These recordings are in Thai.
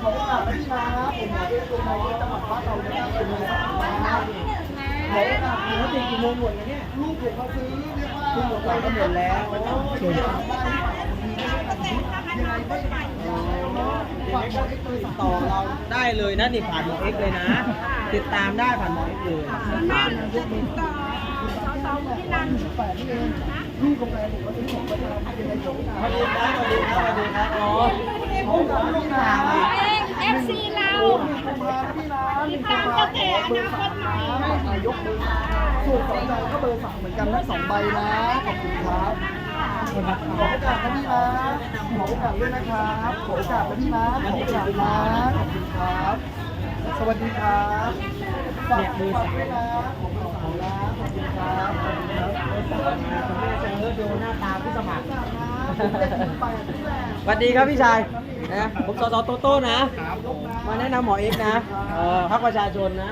ขอโอกาสนะพี่นะผมหมอเอกตัวนายกจังหวัดบ้านเราเนี่ยเป็นมือสามนะขอโอกาสนะตีกี่โมงหมดเนี่ยลูกผมมาซื้อเรียกว่าลูกผมดไปก็หมดแล้วเชิญครับยังไงก็ฝากหมอเอกเลยต่อเราได้เลยนะนี่ผ่านหมอเอ็กซ์เลยนะ ติดตามได้ผ่านหมอเอ็กซ์เลยนั่นจะติดต่อสสที่นันแปดนี่เอง ลูกกาแฟผมมาซื้อของประจำยังไงก็สวัสดีครับสวัสดีครับสวัสดีครับอ๋อขอโอกาสพี่นะเองเอฟซีเราพี่ตามก็เตะอนาคตใหม่นายกเบอร์สามสูตรสองใจก็เบอร์สามเหมือนกันทั้งสองใบนะ ขอบคุณครับขอโอกาสนะพี่นะขอโอกาสด้วยนะครับขอโอกาสนะพี่นะขอโอกาสนะขอบคุณครับ สวัสดีครับฝากเบอด้วยนะขอบ สามนะขอบคุณครับขอบคุณครับเบอร์สามนะคุณแม่จะเลิศดูหน้าตาผู้สมัครขอบคุณครับผมได้ถึงแปดนี่แหละสวัสดีครับพี่ชายนะผมสสโตโต้นะ มาแนะนำหมอเอ็กนะเออพักประชาชนนะ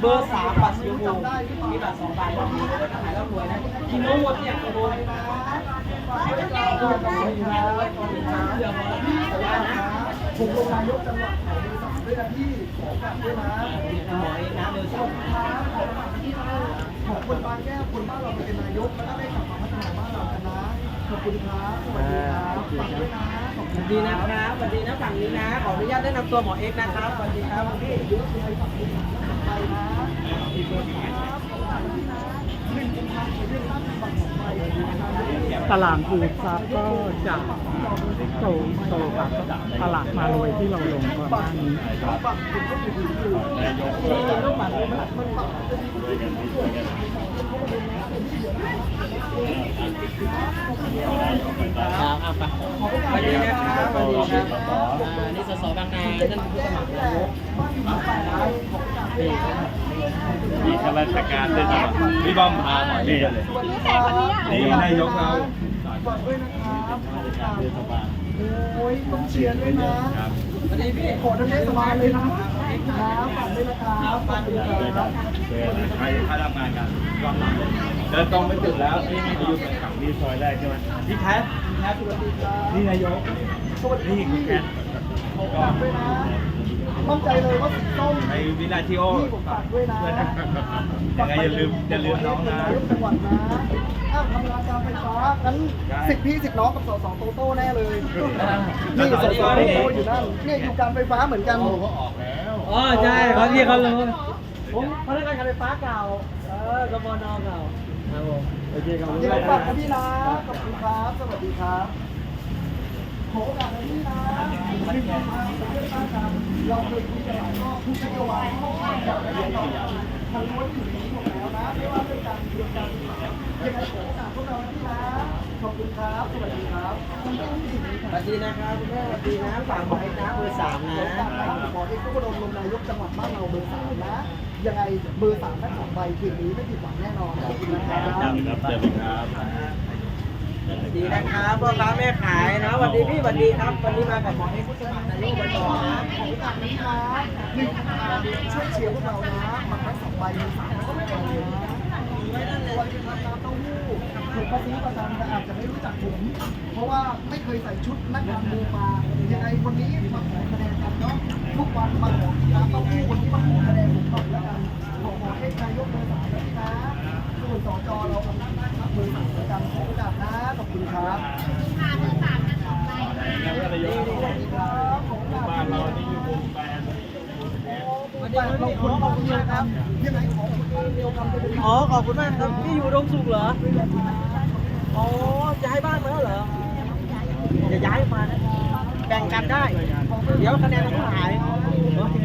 เบอร์สามบัตรสีชมพูจำได้หรือเปล่ามีบัตรสองใบวันนี้ขายแล้วรวยนะกี่โมงหมดเนี่ยโอ้โหผมลงนายกจังหวัดด้วยนะพี่ขอกลับด้วยนะหมอเอ็กนะเบอร์สาม ขอบคุณบางแก้วคนบ้านเราเป็นนายกแล้วก็ได้กลับมาพัฒนาบ้านเรากันนะขอบคุณครับสวัสดีครับฝากด้วยนะขอบสคุณวัสดีนะครับสวัสดีนะฝั่งนี้นะ ขออนุญาตแนะนำตัวหมอเอกนะครับ สวัสดีครับพี่เยอะเลยขอบคุณไปนะอีกคนครับขอบคุณนะหนึ่งกุมภาพันธ์เรื่องบ้าน ตลาดปูซับก็จะโตโตกับตลาดมารยที่เราลงก่อนหน้านี้ครับครับอะไปสวัสดีนะครับสวัสดีครับอ่านี่สสบางนาท่านผู้สมัครนายกนี่ครับ มีข้าราชการด้วยนะพี่บ้อมพาหมอนี่เลยรู้แต่คนนี้นี่นายกเราฝากด้วยนะครับโอ้ยต้องเชียร์ด้วยนะครับสวัสดีพี่ขอทำเนียบสบายเลยนะครับฝากด้วยนะครับฝากด้วยนะครับเชิญใครเข้าทำงานกันรอบหลังเดินตรงไปจุดแล้วนี่อายุเป็นขับนี่ซอยแรกใช่ไหมพี่แคทพี่แคทสวัสดีครับนี่นายกสวัสดีนี่คุณแคทฝากด้วยนะ มั่นใจเลยว่าสีส้มไอวินาทีโอนี่ผมฝากด้วยนะเพื่อนนะยังไงอย่าลืมอย่าลืมน้องนะายกจังหวัดนะอ้าวทำงานการไฟฟ้างั้นสิบพี่สิบน้องกับสสโตโต้แน่เลยนี่สสโตโต้อยู่นั่นเนี่ยอยู่การไฟฟ้าเหมือนกันเขาออกแล้วอ๋อใช่เขาเรียกเขาเลยผมพนักงานการไฟฟ้าเก่าเออกบนเก่าครับผมโอเคขอบคุณเดี๋ยวมากฝากคกัรับบพี่นะขอบคุณครับสวัสดีครับขอโอกาสนะพี่นะหนึ่งกุมภาพันธ์เลือกตั้งกันเราเคยคุยกันหลายรอบทุกนโยบายเข้าข้างกับนายกต่อทางล้วนอยู่ในนี้หมดแล้วนะไม่ว่าเรื่องการเมืองการศึกษายังไงขอโอกาสพวกเรานะพี่นะขอบคุณครับสวัสดีครับ สวัสดีนะครับคุณแม่สวัสดีนะฝากหมอเอ็กซ์นะเบอร์สามนะหมอเอกก็โดนลงนายกจังหวัดบ้านเราเบอร์สามนะ ยังไงเบอร์สามและสองใบคืนนี้ไม่ผิดหวังแน่นอนขอบคุณนะครับครับเดินครับ ดีนะครับพ่อค้าแม่ขายนะวัสดีพี่วัสดีครับวันนี้มากับหมอเอ็กซ์ผู้สมัครนายกอบตนะขอโอกาสนี้นะหนึ่งช่วยเชียร์พวกเรานะมาทั้งสองใบสามก็ไม่เอาเลยนะวันนี้ทำน้ำเต้าหู้ถูกภาษีประจำแต่อาจจะไม่รู้จักผม เพราะว่าไม่เคยใส่ชุดนักการเมืองมายังไงวันนี้มาขอคะแนนกันเนาะทุกวันมาขอน้ำเต้าหู้วันนี้มาขอคะแนนผมก่อนแล้วกันขอขอให้นายกเบอร์สามแล้วนะส่วนสจเราอำหน้า ครับเบอร์สามแล้วกันขอโอกาสนะ ขอบคุณครับค่ะเบอร์สามนะสองใบค่ะนายกสวัสดีครับขอโอกาสบ้านเรานี่อยู่วงแปดแปดเราคุณขอบคุณนะครับยังไงขอคุณเดียวกันไปเลยอ๋อ ขอบคุณมากครับพี่อยู่ดงสุขเหรอ อ๋อย้ายบ้านมาแล้วเหรอจะย้ายมานะแบ่งกันได้ เดี๋ยวคะแนนเราหายโอเค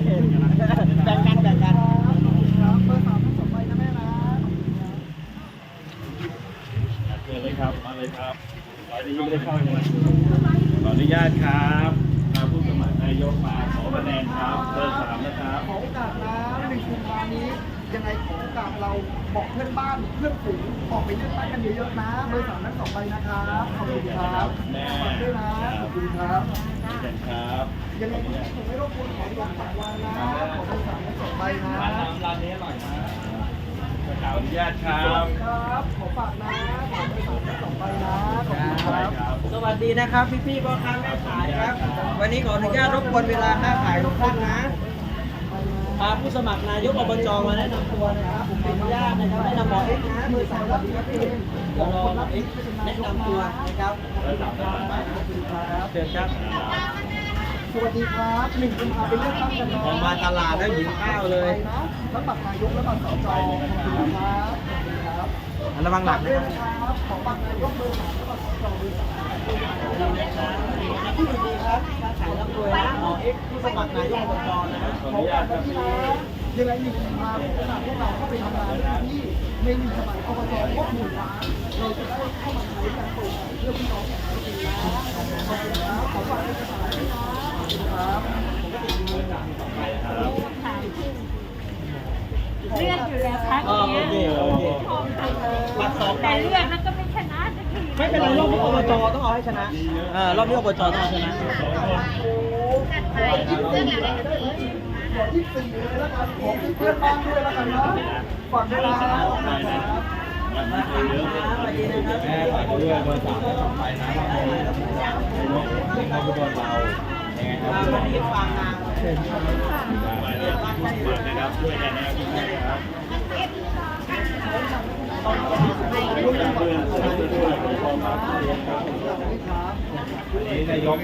แบ่งกันแบ่งกัน ครับเบอร์สามทั้งสองใบนะแม่นะ เชิญเลยครับ มาเลยครับตอ นี้ยังไม่ได้เข้าใช่ไหมขออนุญาตครับมาผู้สมัครนายกมาขอคะแนนครับเบอร์สามนะครับขอโอกาสนะหนึ่งกุมภานี้ ยังไงขอโอกาสเราบอกเพื่อนบ้านเพื่อนฝูงออกไปเลือกตั้งกันเยอะๆนะ เบอร์สามทั้งสองใบนะครับขอบคุณครับฝากด้วยนะขอบคุณครับเชิญครับยังไงผมไม่รบกวนขออนุญาตฝากวางนะขอเบอร์สามทั้งสองใบนะร้านน้ำร้านนี้อร่อยนะ ขออนุญาตครัสวับสดีครับขอฝากนะขอไปฝากทั้งสองใบนะขอบคุณคใช่รับครับ สวัสดีนะครับ พี่ๆพ่อค้าแม่ขายครับ วันนี้ขออนุญาตรบกวนเวลาค้าขายทุกท่านนะพาผู้สมัครนายกอบจมาแนะนำตัวนะครับผมขออนุญาตนะครับแนะนำหมอเอ็กซ์นะเบอร์สามครับพี่เดี๋ยวรอหมอเอ็กซ์แนะนำตัวนะครับเชิญครับ สวัสดีครับหนึ่งกุมภาเป็นเลือกตั้งกันออกมาตลาดแล้วหิวข้าวเลยนะทั้งบัตรนายกและบัตรสจขอบคุณครับขอบคุณครับระวังหลังด้วนะยนะครับของบัตรนายกเบอร์สามและบัตรสจเบอร์สามสวัสดีครับค้าขายร่ำรวยนะหมอเอ็กซ์ผู้สมัครนายกอบจนะขออขอนุฝาญากตคไว้รับที่พี่นะยังไงหนึ่งกุมภาเป็นโอกาสพวกเราเข้าไปทำงานหน้าที่ในหนึ่งสมัยอบจครบหนึ่งล้านเราจะได้เข้ามาใช้การโปร่งใสเพื่อพี่น้องประชาชนนะขอบคุณครับขอฝากไว้ที่นะขอบคุณครับ เลือกอยู่แล้วครั้งอ๋อโอนี้เคโอเคบัตรสองแต่เลือกแล้วก็ไม่ชนะสักทีไม่เป็นไรรอบนี้อบจต้องเอาให้ชนะเออรอบนี้อบจต้องเอาชนะจัดไปยิ้มเสื้ออะไรขอที่สี่เลยแล้วกันขอที่เพื่อนบ้านด้วยแล้วกันนะฝากด้วยนะสวัสดีนะครับแม่ฝากด้วยเบอร์สามและสองใบนะให้ผู้บอลเรายังไงครับวั นนี้ฟังนางมาเลยนะครับช่วยกันนะครับเพื่อนเพื่อนช่วยกันพอมาเรียนครับนี่นายก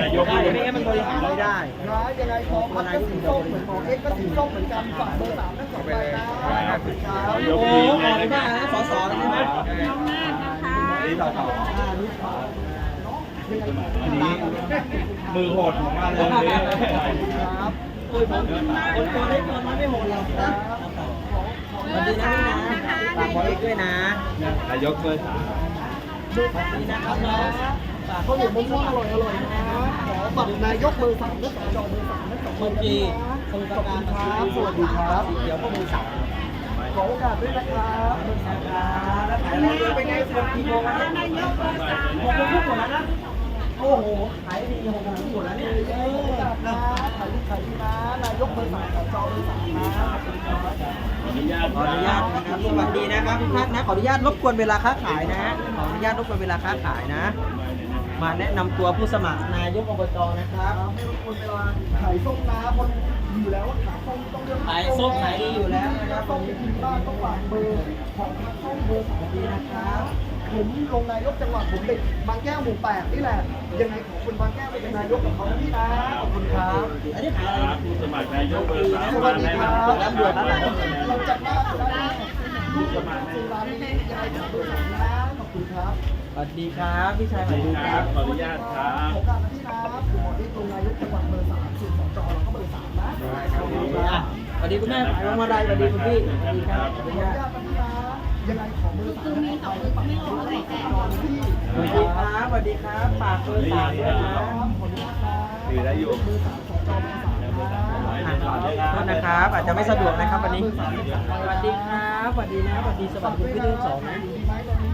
นายกได้ไม่งั้นมันบริหารไม่ได้นะยังไงขอพักก็สีส้มเหมือนของเอ็กก็สีส้มเหมือนกันฝากเบอร์สามทั้งสองใบนะขอบคุณครับโอ้โหออกมากนะสสใช่ไหมน้องนาคนะคะนี่ต่ อันนี้มือโหดของมันเลยครับโอ้ยผมคนตัวเล็กตัวน้อยไม่โหดหรอกนะสวัสดีนะพี่นะฝากบอลเล็กด้วยนะนายกเบอร์สามสวัสดีนะครับน้องฝากข้าวเหนียวมะม่วงอร่อยอร่อยนะขอบัตรนายกเบอร์สามและสจเบอร์สามและสองใบเมื่อกี้สมุทรปราการครับสวัสดีครับเดี๋ยวพวกมึงสั่งขอโอกาสด้วยนะครับแล้วขายอะไรด้วถ่ายเป็นไงสวัสดีโมงนะนายกเบอร์สามหกโมงครึ่งหมดแล้วนะ โอ้โห ขายดีหกโมงครึ่งหมดแล้วเนี่ยขออกาสนะขายดีขายดีนะนายกเบอร์สามสจเบอร์สามนะขออนุญาตขออนุญาตนะครับสวัสดีนะครับทุกท่านนะขออนุญาตรบกวนเวลาค้าขายนะฮะขออนุญาตรบกวนเวลาค้าขายนะ มาแนะนำตัวผู้สมัครนายกอบจนะครับไม่รบกวนเวลาขายส้มนะคนอยู่แล้วว่าขายส้มต้องเลือกขายส้มขายดีอยู่แล้วนะครับส้มที่กินบ้านต้องฝากเบอร์ของทางส้มเบอร์สามดีนะครับ ผมลงนายกจังหวัดผมเด็กบางแก้วหมู่แปดนี่แหละ ยังไงขอบคุณบางแก้วเป็นนายกกับเขานะพี่นะขอบคุณครับอันนี้ขายอะไรครับผู้สมัครนายกเบอร์สามสวัสดีครับตำรวจชด้แล้ววยเราจัดหน้าได้ลูกสมัครสุรานียังไงขอบคุณนะขอบคุณครับสวัสดีครับพี่ชายสวัสดีครับขออนุญาตครับขอบการนะพี่นะผมอที่ตรงนายกจังหวัดเบอร์สามส่วนสจอเราก็เบอร์สามนะสวัสดีคุณแม่ขายมาลัยสวัสดีคุณพี่สวัสดีครับ ยังไงขอเบอสามมีสองเบอร์ไม่รออะไรแต่รอพี่สวัสดีครับสวัสดีครับฝากเบอร์สามด้วยนะขออนุญาตนะถือได้อยู่เบอสามสจเบอร์สามนะอะขอโทษนะครับ อาจจะไม่สะดวกนะครับวันนี้ สวัสดีครับสวัสดีนะสวัสดีสวัสดีคุณพี่ทั้งสองนะดีไหมตอนนี้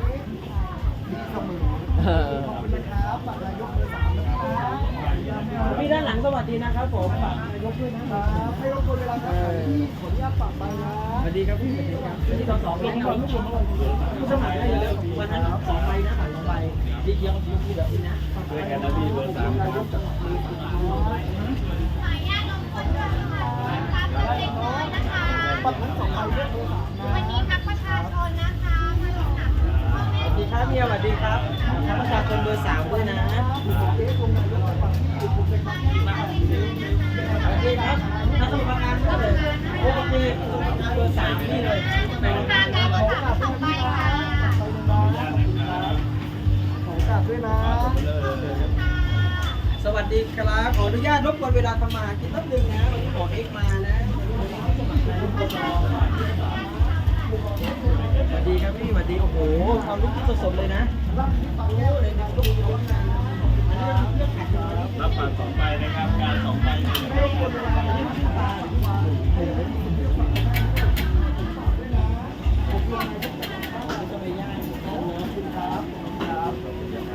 ดีเสมอเออขอบคุณนะครับ พี่ด้านหลังสวัสดีนะครับผมฝากนายกด้วยนะคครับให้รบกวนเวลาการขายที่ขออนุญาตฝากใบนะสวัสดีครับพี่สวัสดีครับสวัสดีสองสองพี่นะครับผู้สมัครได้เลยวันนั้นสองใบนะผ่านสองใบดีเขียวสีชมพูแบบนี้นะด้วยกันนะพี่เบอร์สามนายกจังหวัดเลยปัดทั้งสองใบเลือกเบอร์สามนะวันนี้พักประชาชนนะคะมาสนับสนุนพ่อสวัสดีครับเมียสวัสดีครับทางประชาชนเบอร์สามด้วยนะ ผมเป็นมาสวัสดีครับนักสมุทรปราการด้วยเลยโอเคเบอร์สามนี่เลยค่ะนายกสามสองใบค่ะขออกาสด้วยนะ สวัสดีครับ ขออนุญาตรบกวนเวลาทำมากินแป๊บนึงนะ วันนี้หมอเอ็กมานะ สวัสดีครับพี่สวัสดี โอ้โหความรู้สดๆเลยนะรับที่ปังแก้วเลยนะลูกน้องนะ รับฝากสองใบนะครับ การสองใบหนึ่งให้รบกวนเวลาที่ตาถึงวันผม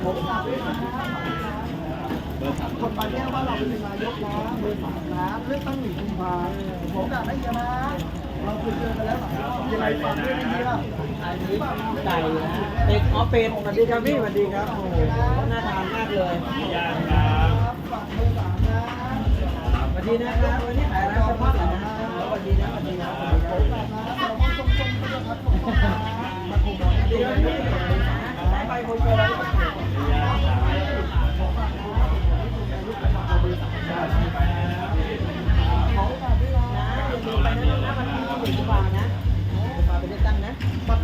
ผมฝากด้วยนะเบอร์สามคนบาแก้วว่าเราเป็นนายกนะเบอร์สามนะเลือกตั้งหนึ่งกุมภาผมกาสได้เยอะนะ เราเคยเจอกันแล้วหลายรอบยังไงฝากด้วยนะเนี่ยอันนี้ไก่นะเป็ดอ๋อเป็ดสวัสดีครับพี่สวัสดีครับโอ้โหน่าทานมากเลยญาติครับฝากเบอร์สามนะสวัสดีนะครับวันนี้ขายร้านสภาพเหรอนะสวัสดีนะสวัสดีครับสวัสดีครับเราต้องส้ม but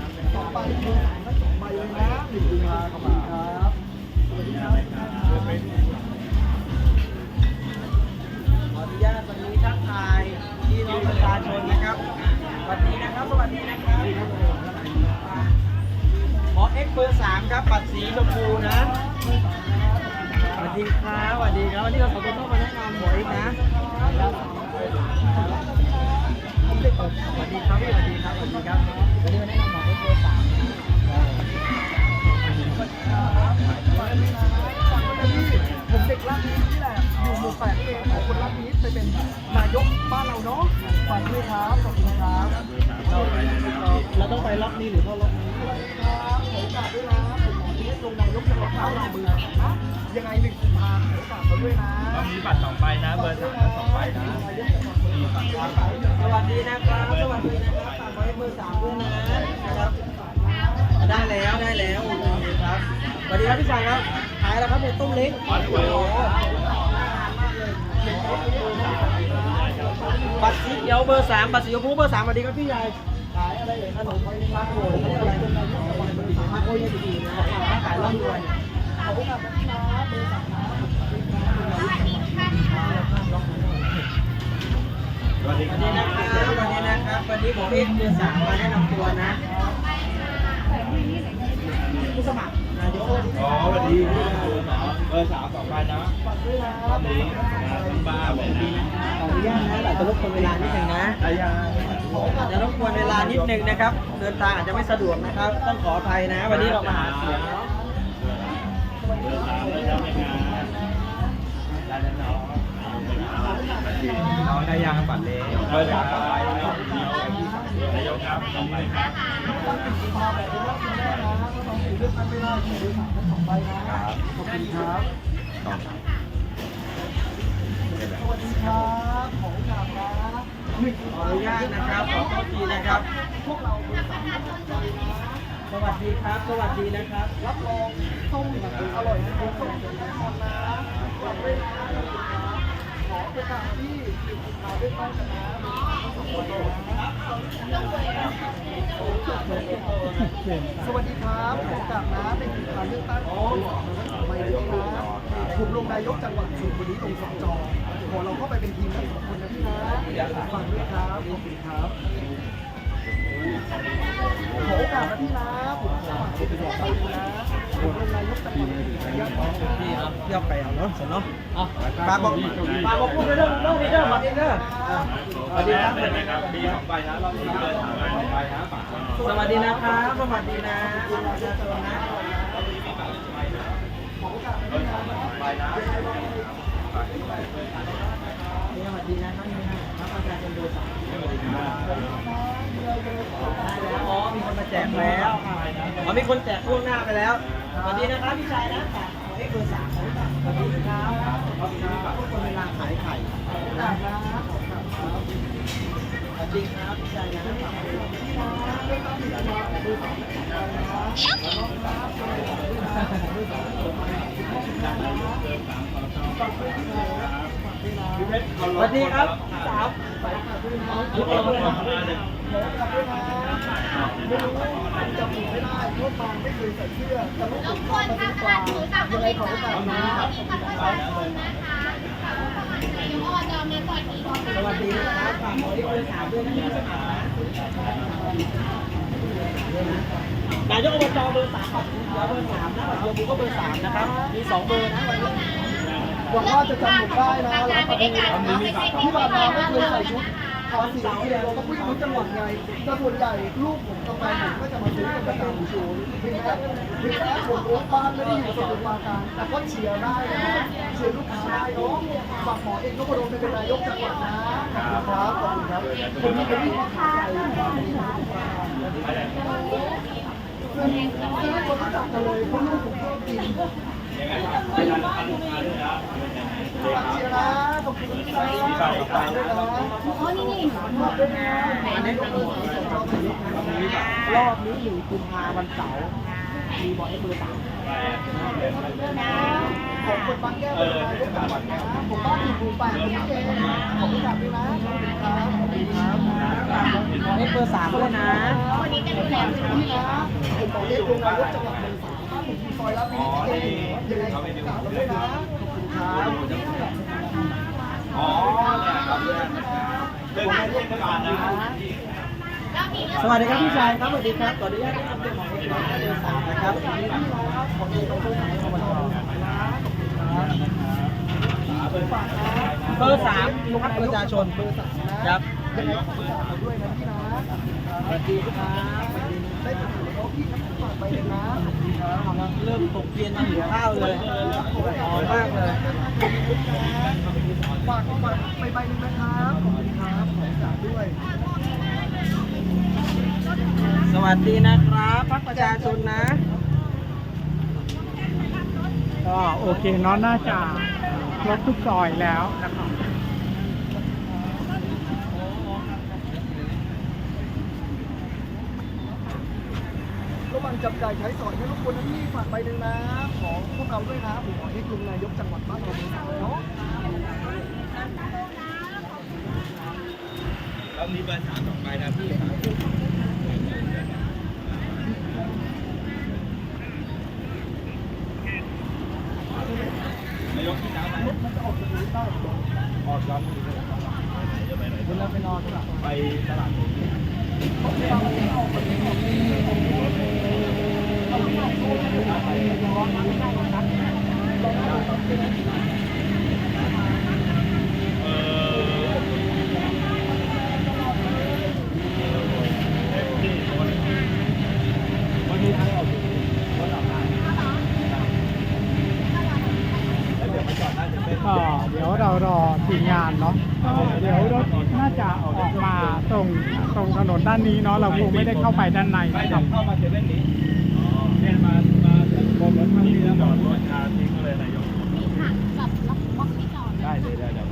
าดนี้ไปเป็นนายกบ้านเราเนาะฝากด้วยครับขอบคุณครับเราต้องไปล็อกนี้หรือเข้าล็อกนี้ครับขอโอกาสด้วยนะผมหมอนี้ลงนายกจังหวัดบ้านเราเมืองนะยังไงหนึ่งกุมภาขอโอกาสเขาด้วยนะมีบัตรสองใบนะ เบอร์สามสองใบนะสวัสดีนะครับสวัสดีนะครับฝากไว้เบอร์สามด้วยนะครับได้แล้วได้แล้วครับสวัสดีครับพี่ชายครับขายแล้วครับเป็นตุ้มเล็กโอ้ บัตรสีเขียวเบอร์สามบัตรสีชมพูเบอร์สามสวัสดีครับพี่ชายขายอะไรเลยขนมปังโขนอะไรมาโอ้ยดีๆนะขายร่ำรวยขอโอกาสนะครับเบอร์สามนะสวัสดีสวัสดีนะครับวันนี้นะครับวันนี้ผมเองเบอร์สามมาแนะนำตัวนะผู้สมัครนายกอ๋อสวัสดี เบอร์สามสองใบนะฝากด้วยนะวันนี้คุณบ้าเลยนะขออนุญาตนะแต่จะรบกวนเวลานิดนึงนะอายาอาจจะรบกวนเวลานิดนึงนะครับ เดินทางอาจจะไม่สะดวกนะครับ ต้องขออภัยนะ วันนี้เรามาหาเสียงเนาะเบอร์สามเลยครับในงานได้แล้วเนาะน้องได้ยังบัตรเล็กเบอร์สามสองใบนะครับนายกครับสองใบครับกุมภาแบบนี้ว่าคุณแม่นะถ้าน้องถือเลือกตั้งไม่ได้ขอเบอร์สาม ขอบคุณครับสวัสดีครับขอโอกาสนะหนึ่งขออนุญาตนะครับ ขอโทษทีนะครับ พวกเราบอร์สามทั้งสองใบนะสวัสดีครับ สวัสดีนะครับ รับรองส้มอร่อยทุกคนแน่นอนนะฝากด้วยนะขอโอกาสที่หนึ่งกุมภาได้ตั้งกันนะ สวัสดีครับผมจากน้าสนะในการเลือกตั้งของสองใบด้วยนะผมลงนายกจังหวัดสุพรรณบุรีลงสองจอขอเราเข้าไปเป็นทีมทั้งสองคนนะพี่นะฝากด้วยครับขอบคุณครับ นะพี่นะผมขอฝากเป็นบอกไปนะผมเป็นนายกจังหวัดระยะของนี่ครับเที่ยวไปเอาเนาะสนเนาะอะปาบอกปาบอกพูดเรื่องเรื่องนี้เด้อมาเองเด้ออะสวัสดีครับได้ไหมครับมีสองใบนะรอบนี้เบอร์สามใบสองใบนะฝากสวัสดีนะครับสวัสดีนะคุณประชาชนนะขอโอกาสนะพี่นะใบนะนี่สวัสดีนะครับนี่นะครับประชาชนเบอร์สามได้แล้ว อ๋อ มีคนมาแจกแล้วอ๋อมีคนแจกล่วงหน้าไปแล้ว สวัสดีนะครับพี่ชายนะขอให้เบอร์สามสวัสดีครับขอบคุณครับทุกคนเวลาขายไข่ขอโอกาสนะครับสวัสดีครับพี่ชายนะฝากขอให้สวัสดีครับสาวทุกคนทุกคนมาเลยขอโอกาสด้วยนะไม่รู้จำหนูไม่ได้เพราะบางไม่เคยใส่เสื้อแต่ลูก รบมกวนมาค่ะดีสกว่าลัดถือตามบยังไริขอษัโอกาสทนะมีบัตรประชาชนนะคะฝากสมัครนายกอบจมาก่อนอีสวัสดีนะครับฝากขอให้เบอร์สามด้วยนะครับนายกอบจเบอร์สามปัดสีเขียวเบอร์สามนะปัดเขียวบูก็เบอร์สามนะครับ มีสองเบอร์นะวันนี้หวังว่าจะจำหนูได้นะร้าปลาทูนะที่ผ่านมาไม่เคยใส่ชุด ขอสี่กิโลเราก็ไม่รู้จังหวัดไงแต่ส่วนใหญ่ลูกผมกับแฟนผมก็จะมาซื้อกันประจำชูถึงแม้ถึงแม้ผมรู้บ้านไม่ได้อยู่สมุทรปราการแต่ก็เชียร์ได้นะเชียร์ลูกค้าได้เนาะฝากหมอเองก็มาลงเป็นนายกจังหวัดนะครับขอบคุณครับผมมีเป็นที่ค่ะซึ่งซึ่งคนรู้จักกันเลยเพราะลูกผมชอบกิน ร์นะขอบคุณที่มาฝากด้วยนะอ๋อนี่นี่ฝากด้วยนะอันนี้ก็คือสองรอบนี้อยู่กุมภาวันเสาร์มีบอลให้เบอร์สามของคนบางแก้วเป็นนายกจังหวัดนะผมบ้านอยู่หมู่แปดตรงนี้เองขอบคุณครับด้วยนะขอบคุณครับขอบคุณครับให้เบอร์สามด้วยนะวันนี้จะดูแลนี่นะผมบอกเรียกนายกจังหวัด อยู่ซอยรับนี้เองยังไงฝากเราด้วยนะขอบคุณครับอ๋อเนี่ยครับเรื่องเรื่องการนะสวัสดีครับพี่ชายครับสวัสดีครับขออนุญาตแนะนำตัวหมอเอกน้อยเบอร์สามนะครับขอบคุณครับขอบคุณครับขอบคุณครับเบอร์สามพักประชาชนเบอร์สามนะครับยังไงฝากเราด้วยนะพี่นะสวัสดีครับ ได้ถามเขาพี่ครับไปเลยนะเริ่มตกเย็นมาหิวข้าวเลยหอมมากเลยฝากฝากไปใบหนึงนะครับขอบคุณครับขอฝากด้วย สวัสดีนะครับพักประชาชนนะก็โอเคเนาะน่าจะครบทุกซอยแล้วนะครับ ระวังจับจ่ายใช้สอยให้ทุกคนนะพี่ฝากใบหนึงนะ ของพวกเราด้วยนะผมขอให้ลุงนายกจังหวัดบ้านเราเป็นสามเนาะแล้วมีเบอร์สามต่อไปนะพี่นายกที่น้ำไปออกจากนี้ได้ออกจากนี้จะไปไหนเวลาไปนอนไปตลาด ก็เดี๋ยวเรารอทีมงานเนาะเดี๋ยวรถน่าจะออกมาตรงตรงถนนด้านนี้เนาะเราคงไม่ได้เข้าไปด้านในนะครับ จอด ได้เลยได้เดี๋ยว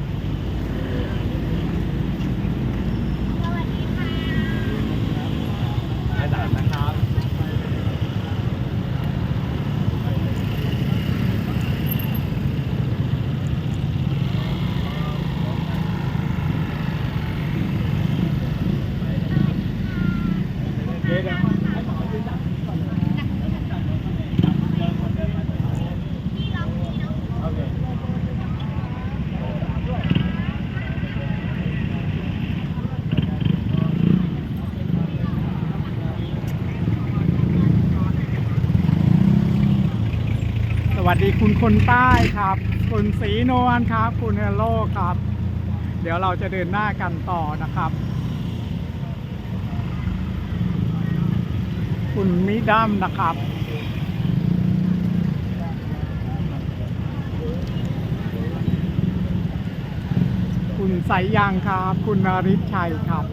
สวัสดีค่ะ ให้ด่านนะครับ ส วัสดีคุณคนใต้ครับ คุณศรีนวลครับ คุณเฮลโลครับ เดี๋ยวเราจะเดินหน้ากันต่อนะครับ คุณมิดัมนะครับคุณสายยางครับ คุณนริศชัยครับ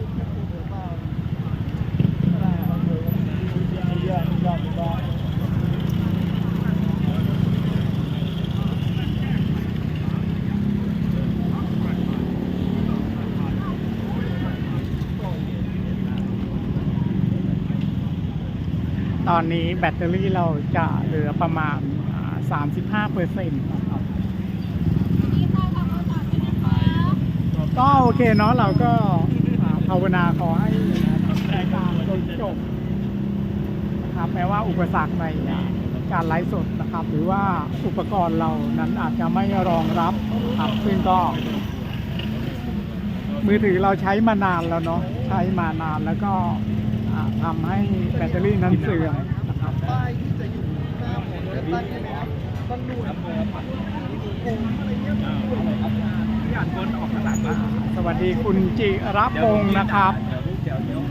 ตอนนี้แบตเตอรี่เราจะเหลือประมาณ 35เปอร์เซ็นต์ก็โอเคเนาะเราก็ภาวนาขอให้รายการจนจบนะครับแม้ว่าอุปสรรคในการไลฟ์สดนะครับ หรือว่าอุปกรณ์เรานั้นอาจจะไม่รองรับครับซึ่งก็ มือถือเราใช้มานานแล้วเนาะใช้มานานแล้วก็ ทำให้แบตเตอรี่นั้นเสื่อมนะครับป้ายที่จะอยู่หน้าผมเลือกตั้งเนี่ยนะครับมันดูดโกงอะไรเงี้ยดูดอะไรครับที่อ่านบนออกตลาสวัสดีคุณจิรพงศ์นะครับ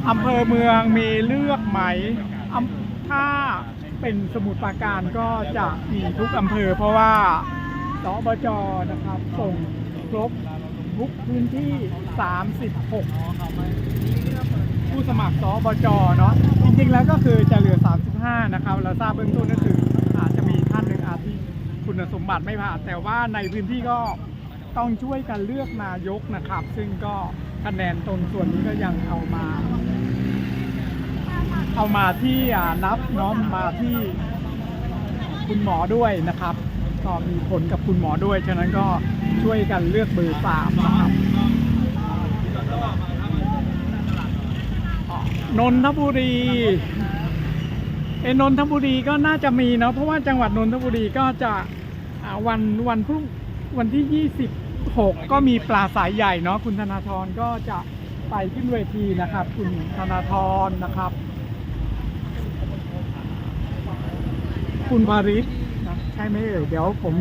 อำเภอเมืองมีเลือกไหมถ้าเป็นสมุทรปราการก็จะมีทุกอำเภอ เพราะว่าสบจนะครับส่งครบทุกพื้นที่ 36 ผู้สมัครสบจเนาะจริงๆแล้วก็คือจะเหลือ 35 นะครับเราทราบเบื้องต้นก็คืออาจจะมีท่านหนึ่งอาจที่คุณสมบัติไม่ผ่านแต่ว่าในพื้นที่ก็ต้องช่วยกันเลือกนายกนะครับ ซึ่งก็คะแนนตรงส่วนนี้ก็ยังเอามาเอามาที่นับเน้อมมาที่คุณหมอด้วยนะครับก็มีผลกับคุณหมอด้วย ฉะนั้นก็ช่วยกันเลือกเบอร์สามนะครับ นนทบุรีเอยนนทบุรีก็น่าจะมีเนาะเพราะว่าจังหวัดนนทบุรีก็จะวันวันพรุ่งวันที่ 26 ก็มีปลาสายใหญ่เนาะคุณธนาธรก็จะไปขึ้นเวทีนะครับ คุณธนาธรนะครับ คุณภาริศนะใช่ไหมเอ่ยเดี๋ยวผม